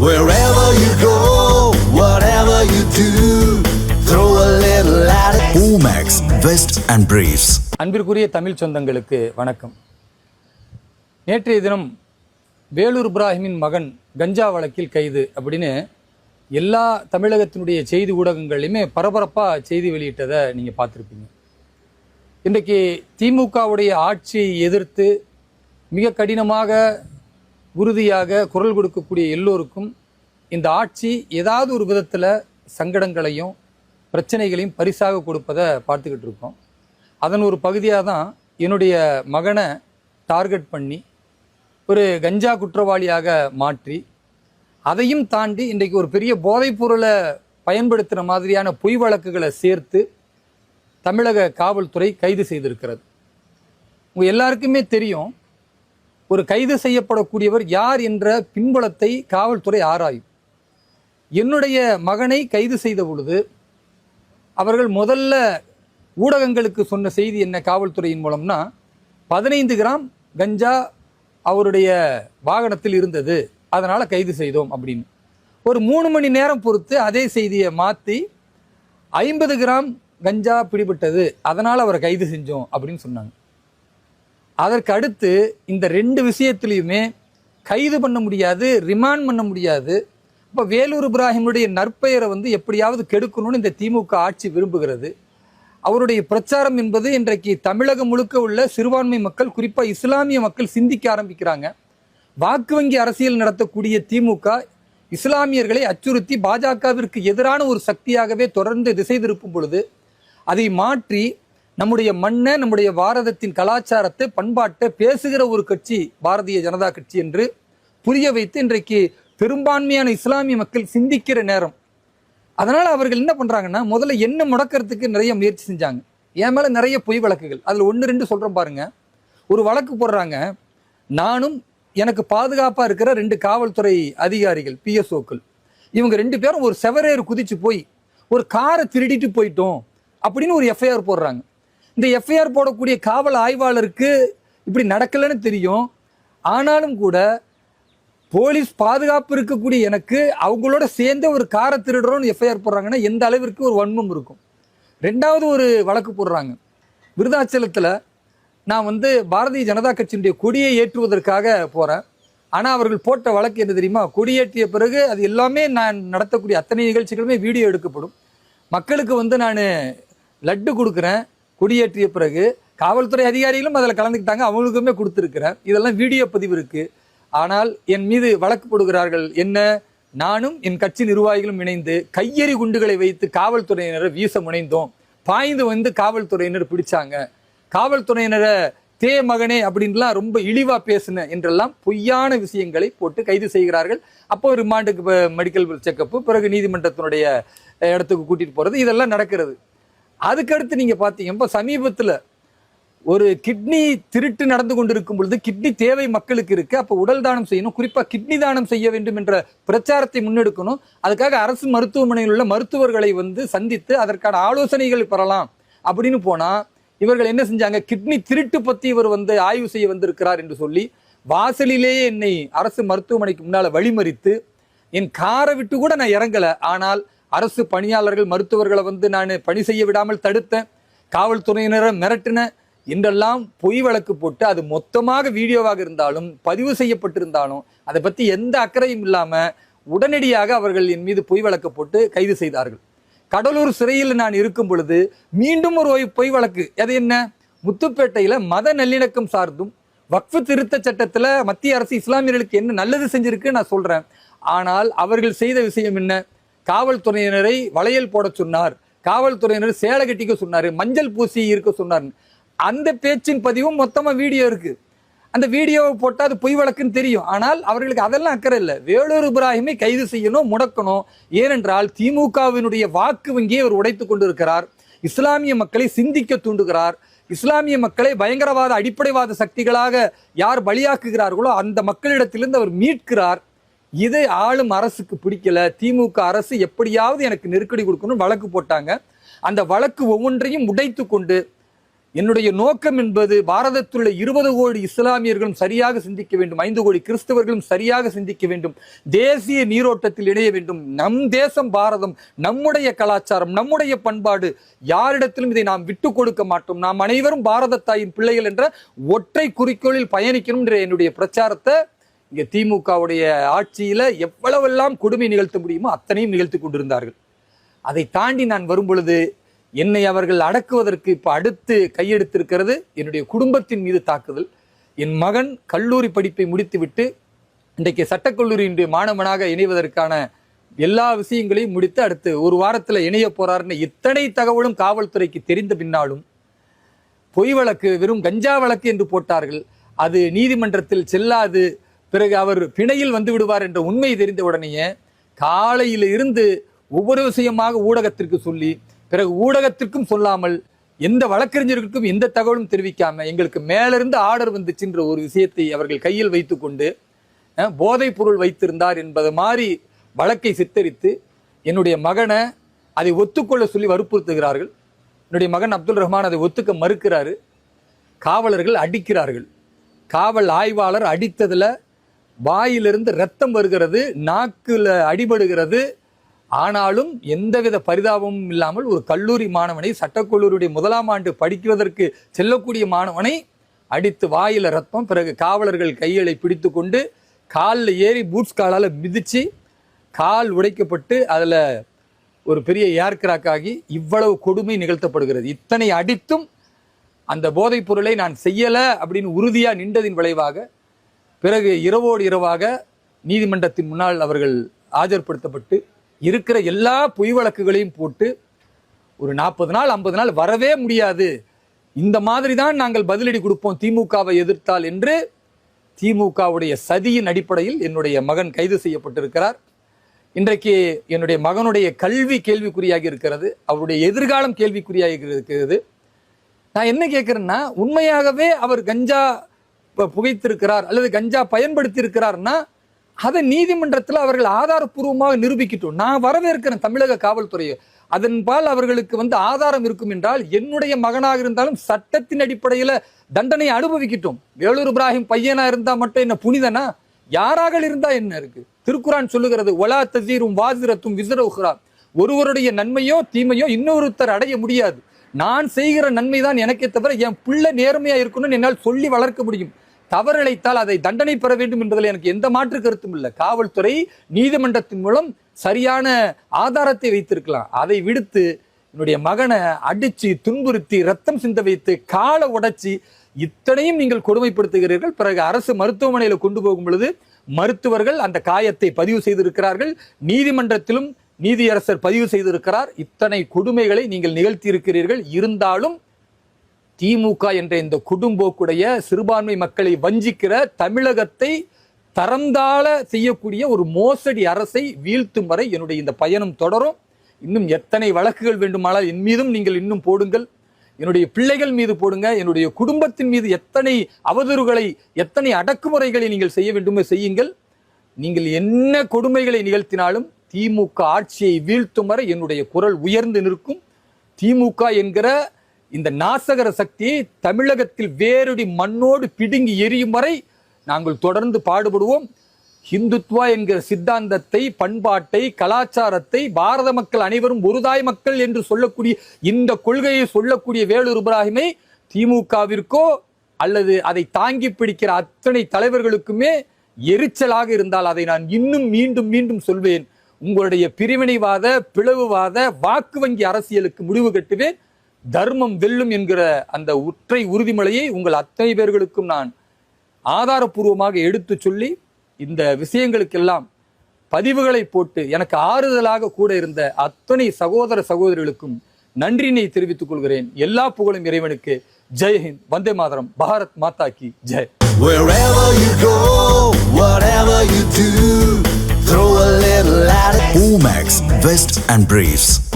Wherever you go, whatever you do, throw a little attitude. Omax, Vest and Briefs. அன்பிற்குரிய தமிழ் சொந்தங்களுக்கு வணக்கம் நேற்றைய தினம் வேலூர் இப்ராஹிமின் மகன் கஞ்சா வழக்கில் கைது அப்படின்னு எல்லா தமிழகத்தினுடைய செய்தி ஊடகங்கள்லையுமே பரபரப்பாக செய்தி வெளியிட்டதை நீங்கள் பார்த்துருப்பீங்க இன்றைக்கு திமுகவுடைய ஆட்சியை எதிர்த்து மிக கடினமாக உறுதியாக குரல் கொடுக்கக்கூடிய எல்லோருக்கும் இந்த ஆட்சி ஏதாவது ஒரு விதத்தில் சங்கடங்களையும் பிரச்சனைகளையும் பரிசாக கொடுப்பதை பார்த்துக்கிட்டு இருக்கோம். அதன் ஒரு பகுதியாக தான் என்னுடைய மகனை டார்கெட் பண்ணி ஒரு கஞ்சா குற்றவாளியாக மாற்றி அதையும் தாண்டி இன்றைக்கு ஒரு பெரிய போதைப் பொருளை பயன்படுத்துகிற மாதிரியான பொய் வழக்குகளை சேர்த்து தமிழக காவல்துறை கைது செய்திருக்கிறது. உங்கள் எல்லாருக்குமே தெரியும் ஒரு கைது செய்யப்படக்கூடியவர் யார் என்ற பின்புலத்தை காவல்துறை ஆராயும். என்னுடைய மகனை கைது செய்த பொழுது அவர்கள் முதல்ல ஊடகங்களுக்கு சொன்ன செய்தி என்ன காவல்துறையின் மூலம்னா பதினைந்து கிராம் கஞ்சா அவருடைய வாகனத்தில் இருந்தது அதனால் கைது செய்தோம் அப்படின்னு. ஒரு மூணு மணி நேரம் பொறுத்து அதே செய்தியை மாற்றி ஐம்பது கிராம் கஞ்சா பிடிபட்டது அதனால் அவரை கைது செஞ்சோம் அப்படின்னு சொன்னாங்க. அதற்கு அடுத்து இந்த ரெண்டு விஷயத்துலையுமே கைது பண்ண முடியாது ரிமாண்ட் பண்ண முடியாது. இப்போ வேலூர் இப்ராஹிமுடைய நற்பெயரை வந்து எப்படியாவது கெடுக்கணும்னு இந்த திமுக ஆட்சி விரும்புகிறது. அவருடைய பிரச்சாரம் என்பது இன்றைக்கு தமிழகம் முழுக்க உள்ள சிறுபான்மை மக்கள் குறிப்பாக இஸ்லாமிய மக்கள் சிந்திக்க ஆரம்பிக்கிறாங்க. வாக்கு வங்கி அரசியல் நடத்தக்கூடிய திமுக இஸ்லாமியர்களை அச்சுறுத்தி பாஜகவிற்கு எதிரான ஒரு சக்தியாகவே தொடர்ந்து திசை திருப்பும் பொழுது அதை மாற்றி நம்முடைய மண்ணை நம்முடைய பாரதத்தின் கலாச்சாரத்தை பண்பாட்டை பேசுகிற ஒரு கட்சி பாரதிய ஜனதா கட்சி என்று புரிய வைத்து இன்றைக்கு பெரும்பான்மையான இஸ்லாமிய மக்கள் சிந்திக்கிற நேரம். அதனால் அவர்கள் என்ன பண்ணுறாங்கன்னா முதல்ல என்ன முடக்கிறதுக்கு நிறைய முயற்சி செஞ்சாங்க. என் மேலே நிறைய பொய் வழக்குகள். அதில் ஒன்று ரெண்டு சொல்கிறேன் பாருங்க. ஒரு வழக்கு போடுறாங்க. நானும் எனக்கு பாதுகாப்பாக இருக்கிற ரெண்டு காவல்துறை அதிகாரிகள் பிஎஸ்ஓக்கள் இவங்க ரெண்டு பேரும் ஒரு செவரேறு குதிச்சு போய் ஒரு காரை திருடிட்டு போயிட்டோம் அப்படின்னு ஒரு எஃப்ஐஆர் போடுறாங்க. இந்த எஃப்ஐஆர் போடக்கூடிய காவல் ஆய்வாளருக்கு இப்படி நடக்கலைன்னு தெரியும். ஆனாலும் கூட போலீஸ் பாதுகாப்பு இருக்கக்கூடிய எனக்கு அவங்களோட சேர்ந்து ஒரு காரை திருடுறோம்னு எஃப்ஐஆர் போடுறாங்கன்னா எந்த அளவிற்கு ஒரு வன்மம் இருக்கும். ரெண்டாவது ஒரு வழக்கு போடுறாங்க. விருதாச்சலத்தில் நான் வந்து பாரதிய ஜனதா கட்சியினுடைய கொடியை ஏற்றுவதற்காக போகிறேன் ஆனால் அவர்கள் போட்ட வழக்கு என்ன தெரியுமா? கொடியேற்றிய பிறகு அது எல்லாமே நான் நடத்தக்கூடிய அத்தனை நிகழ்ச்சிகளுமே வீடியோ எடுக்கப்படும். மக்களுக்கு வந்து நான் லட்டு கொடுக்குறேன். கொடியேற்றிய பிறகு காவல்துறை அதிகாரிகளும் அதில் கலந்துக்கிட்டாங்க அவங்களுக்குமே கொடுத்துருக்கிறேன். இதெல்லாம் வீடியோ பதிவு இருக்குது ஆனால் என் மீது வழக்கு போடுகிறார்கள். என்ன? நானும் என் கட்சி நிர்வாகிகளும் இணைந்து கையெறி குண்டுகளை வைத்து காவல்துறையினரை வீச முனைந்தோம். பாய்ந்து வந்து காவல்துறையினர் பிடிச்சாங்க. காவல்துறையினரை தே மகனே அப்படின்லாம் ரொம்ப இழிவா பேசின என்றெல்லாம் பொய்யான விஷயங்களை போட்டு கைது செய்கிறார்கள். அப்போ ரிமாண்டுக்கு மெடிக்கல் செக்கப்பு பிறகு நீதிமன்றத்தினுடைய இடத்துக்கு கூட்டிட்டு போறது இதெல்லாம் நடக்கிறது. அதுக்கடுத்து நீங்க பார்த்தீங்க இப்போ சமீபத்துல ஒரு கிட்னி திருட்டு நடந்து கொண்டிருக்கும் பொழுது கிட்னி தேவை மக்களுக்கு இருக்கு. அப்ப உடல் தானம் செய்யணும். குறிப்பா கிட்னி தானம் செய்ய வேண்டும் என்ற பிரச்சாரத்தை முன்னெடுக்கணும். அதுக்காக அரசு மருத்துவமனையில் உள்ள மருத்துவர்களை வந்து சந்தித்து அதற்கான ஆலோசனைகள் பெறலாம் அப்படின்னு போனா இவர்கள் என்ன செஞ்சாங்க? கிட்னி திருட்டு பத்தி இவர் வந்து ஆய்வு செய்ய வந்திருக்கிறார் என்று சொல்லி வாசலிலேயே என்னை அரசு மருத்துவமனைக்கு முன்னால வழிமறித்து என் காரை விட்டு கூட நான் இறங்கல. ஆனால் அரசு பணியாளர்கள் மருத்துவர்களை வந்து நான் பணி செய்ய விடாமல் தடுத்தேன். காவல்துறையினரை மிரட்டினேன். இன்றெல்லாம் பொய் வழக்கு போட்டு அது மொத்தமாக வீடியோவாக இருந்தாலும் பதிவு செய்யப்பட்டிருந்தாலும் அதை பற்றி எந்த அக்கறையும் இல்லாமல் உடனடியாக அவர்கள் என் மீது பொய் வழக்கு போட்டு கைது செய்தார்கள். கடலூர் சிறையில் நான் இருக்கும் பொழுது மீண்டும் ஒரு பொய் வழக்கு. அது என்ன? முத்துப்பேட்டையில் மத நல்லிணக்கம் சார்ந்தும் வக்ஃபு திருத்த சட்டத்தில் மத்திய அரசு இஸ்லாமியர்களுக்கு என்ன நல்லது செஞ்சிருக்கு நான் சொல்கிறேன் ஆனால் அவர்கள் செய்த விஷயம் என்ன? காவல்துறையினரை வளையல் போட சொன்னார். காவல்துறையினர் சேலை கட்டிக்க சொன்னார் மஞ்சள் பூசி இருக்க சொன்னார். அந்த பேச்சின் பதிவும் மொத்தமாக வீடியோ இருக்கு. அந்த வீடியோவை போட்டால் அது பொய் வழக்குன்னு தெரியும். ஆனால் அவர்களுக்கு அதெல்லாம் அக்கறை இல்லை. வேலூர் இப்ராஹிமை கைது செய்யணும் முடக்கணும். ஏனென்றால் திமுகவினுடைய வாக்கு வங்கியை அவர் உடைத்து கொண்டிருக்கிறார். இஸ்லாமிய மக்களை சிந்திக்க தூண்டுகிறார். இஸ்லாமிய மக்களை பயங்கரவாத அடிப்படைவாத சக்திகளாக யார் பலியாக்குகிறார்களோ அந்த மக்களிடத்திலிருந்து அவர் மீட்கிறார். இது ஆளும் அரசுக்கு பிடிக்கல. திமுக அரசு எப்படியாவது எனக்கு நெருக்கடி கொடுக்கணும் வழக்கு போட்டாங்க. அந்த வழக்கு ஒவ்வொன்றையும் உடைத்து கொண்டு என்னுடைய நோக்கம் என்பது பாரதத்தில் உள்ள இருபது கோடி இஸ்லாமியர்களும் சரியாக சிந்திக்க வேண்டும். ஐந்து கோடி கிறிஸ்தவர்களும் சரியாக சிந்திக்க வேண்டும். தேசிய நீரோட்டத்தில் இணைய வேண்டும். நம் தேசம் பாரதம் நம்முடைய கலாச்சாரம் நம்முடைய பண்பாடு யாரிடத்திலும் இதை நாம் விட்டு கொடுக்க மாட்டோம். நாம் அனைவரும் பாரத தாயின் பிள்ளைகள் என்ற ஒற்றை குறிக்கோளில் பயணிக்கணும் என்ற என்னுடைய பிரச்சாரத்தை இங்கே திமுகவுடைய ஆட்சியில் எவ்வளவெல்லாம் கொடுமை நிகழ்த்த முடியுமோ அத்தனையும் நிகழ்த்தி கொண்டிருந்தார்கள். அதை தாண்டி நான் வரும் பொழுது என்னை அவர்கள் அடக்குவதற்கு இப்போ அடுத்து கையெடுத்திருக்கிறது என்னுடைய குடும்பத்தின் மீது தாக்குதல். என் மகன் கல்லூரி படிப்பை முடித்துவிட்டு இன்றைக்கு சட்டக்கல்லூரியினுடைய மாணவனாக இணைவதற்கான எல்லா விஷயங்களையும் முடித்து அடுத்து ஒரு வாரத்தில் இணைய போறாருன்னு இத்தனை தகவலும் காவல்துறைக்கு தெரிந்த பின்னாலும் பொய் வழக்கு வெறும் கஞ்சா வழக்கு என்று போட்டார்கள். அது நீதிமன்றத்தில் செல்லாது. பிறகு அவர் பிணையில் வந்து விடுவார் என்ற உண்மை தெரிந்த உடனேயே காலையில் இருந்து ஒவ்வொரு விஷயமாக ஊடகத்திற்கு சொல்லி பிறகு ஊடகத்திற்கும் சொல்லாமல் எந்த வழக்கறிஞர்களுக்கும் எந்த தகவலும் தெரிவிக்காம எங்களுக்கு மேலிருந்து ஆர்டர் வந்துச்சுன்ற ஒரு விஷயத்தை அவர்கள் கையில் வைத்துக்கொண்டு போதைப் பொருள் வைத்திருந்தார் என்பது மாதிரி வழக்கை சித்தரித்து என்னுடைய மகனை அதை ஒத்துக்கொள்ள சொல்லி வற்புறுத்துகிறார்கள். என்னுடைய மகன் அப்துல் ரஹ்மான் அதை ஒத்துக்க மறுக்கிறாரு. காவலர்கள் அடிக்கிறார்கள். காவல் ஆய்வாளர் அடித்ததில் வாயிலிருந்து ரத்தம் வருகிறது நாக்கில் அடிபடுகிறது. ஆனாலும் எந்தவித பரிதாபமும் இல்லாமல் ஒரு கல்லூரி மாணவனை சட்டக்கல்லூரியுடைய முதலாம் ஆண்டு படிக்குவதற்கு செல்லக்கூடிய மாணவனை அடித்து வாயில் ரத்தம் பிறகு காவலர்கள் கைகளை பிடித்து கொண்டு காலில் ஏறி பூட்ஸ் காலால் மிதித்து கால் உடைக்கப்பட்டு அதில் ஒரு பெரிய ஏர்கிராக் ஆகி இவ்வளவு கொடுமை நிகழ்த்தப்படுகிறது. இத்தனை அடித்தும் அந்த போதைப் பொருளை நான் செய்யலை அப்படின்னு உறுதியாக நின்றதின் விளைவாக பிறகு இரவோடு இரவாக நீதிமன்றத்தின் முன்னால் அவர்கள் ஆஜர்படுத்தப்பட்டு இருக்கிற எல்லா பொய் வழக்குகளையும் போட்டு ஒரு நாற்பது நாள் ஐம்பது நாள் வரவே முடியாது. இந்த மாதிரி தான் நாங்கள் பதிலடி கொடுப்போம் திமுகவை எதிர்த்தால் என்று திமுகவுடைய சதியின் அடிப்படையில் என்னுடைய மகன் கைது செய்யப்பட்டிருக்கிறார். இன்றைக்கு என்னுடைய மகனுடைய கல்வி கேள்விக்குறியாகி இருக்கிறது அவருடைய எதிர்காலம் கேள்விக்குறியாகி இருக்கிறது. நான் என்ன கேட்குறேன்னா உண்மையாகவே அவர் கஞ்சா புகைத்திருக்கிறார் அல்லது கஞ்சா பயன்படுத்தி இருக்கிறார்னா அதை நீதிமன்றத்தில் அவர்கள் ஆதாரப்பூர்வமாக நிரூபிக்கட்டும். நான் வரவேற்கிறேன் தமிழக காவல்துறையை. அதன்பால் அவர்களுக்கு வந்து ஆதாரம் இருக்கும் என்றால் என்னுடைய மகனாக இருந்தாலும் சட்டத்தின் அடிப்படையில் தண்டனை அனுபவிக்கட்டும். வேலூர் இப்ராஹிம் பையனா இருந்தா மட்டும் என்ன புனிதனா? யாராக இருந்தா என்ன இருக்கு? திருக்குறான் சொல்லுகிறது ஒலா தசீரும் வாசிரத்தும் விசரவுகிறா ஒருவருடைய நன்மையோ தீமையோ இன்னொருத்தர் அடைய முடியாது. நான் செய்கிற நன்மை தான் எனக்கே தவிர என் பிள்ளை நேர்மையா இருக்கணும்னு என்னால் சொல்லி வளர்க்க முடியும். தவறிழைத்தால் அதை தண்டனை பெற வேண்டும் என்பதில் எனக்கு எந்த மாற்று கருத்தும் இல்லை. காவல்துறை நீதிமன்றத்தின் மூலம் சரியான ஆதாரத்தை வைத்திருக்கலாம். அதை விடுத்து என்னுடைய மகனை அடித்து துன்புறுத்தி ரத்தம் சிந்த வைத்து காலை உடைச்சி இத்தனையும் நீங்கள் கொடுமைப்படுத்துகிறீர்கள். பிறகு அரசு மருத்துவமனையில் கொண்டு போகும் பொழுது மருத்துவர்கள் அந்த காயத்தை பதிவு செய்திருக்கிறார்கள். நீதிமன்றத்திலும் நீதியரசர் பதிவு செய்திருக்கிறார். இத்தனை கொடுமைகளை நீங்கள் நிகழ்த்தி இருக்கிறீர்கள் இருந்தாலும் திமுக என்ற இந்த குடும்போக்குடைய சிறுபான்மை மக்களை வஞ்சிக்கிற தமிழகத்தை தரந்தாள செய்யக்கூடிய ஒரு மோசடி அரசை வீழ்த்தும் வரை என்னுடைய இந்த பயணம் தொடரும். இன்னும் எத்தனை வழக்குகள் வேண்டுமானால் என் மீதும் நீங்கள் இன்னும் போடுங்கள். என்னுடைய பிள்ளைகள் மீது போடுங்க. என்னுடைய குடும்பத்தின் மீது எத்தனை அவதூறுகளை எத்தனை அடக்குமுறைகளை நீங்கள் செய்ய வேண்டுமோ செய்யுங்கள். நீங்கள் என்ன கொடுமைகளை நிகழ்த்தினாலும் திமுக ஆட்சியை வீழ்த்தும் வரை என்னுடைய குரல் உயர்ந்து நிற்கும். திமுக என்கிற இந்த நாசகர சக்தியை தமிழகத்தில் வேரடி மண்ணோடு பிடுங்கி எரியும் வரை நாங்கள் தொடர்ந்து பாடுபடுவோம். ஹிந்துத்வா என்கிற சித்தாந்தத்தை பண்பாட்டை கலாச்சாரத்தை பாரத மக்கள் அனைவரும் ஒருதாய் மக்கள் என்று சொல்லக்கூடிய இந்த கொள்கையை சொல்லக்கூடிய வேலூர் இப்ராஹிமை திமுகவிற்கோ அல்லது அதை தாங்கி பிடிக்கிற அத்தனை தலைவர்களுக்குமே எரிச்சலாக இருந்தால் அதை நான் இன்னும் மீண்டும் மீண்டும் சொல்வேன். உங்களுடைய பிரிவினைவாத பிளவுவாத வாக்கு வங்கி அரசியலுக்கு முடிவு கட்டுவேன். தர்மம் வெல்லும் என்கிற அந்த உற்றை உறுதிமொழியை உங்கள் அத்தனை பேர்களுக்கும் நான் ஆதாரப்பூர்வமாக எடுத்து சொல்லி இந்த விஷயங்களுக்கெல்லாம் பதிவுகளை போட்டு எனக்கு ஆறுதலாக கூட இருந்த அத்தனை சகோதர சகோதரிகளுக்கும் நன்றினை தெரிவித்துக் கொள்கிறேன். எல்லா புகழும் இறைவனுக்கு. ஜெய் ஹிந்த். வந்தே மாதரம். பாரத் மாதா கி. Jai. Wherever you go, whatever you do, throw a little at it. Omax, Vest and Briefs.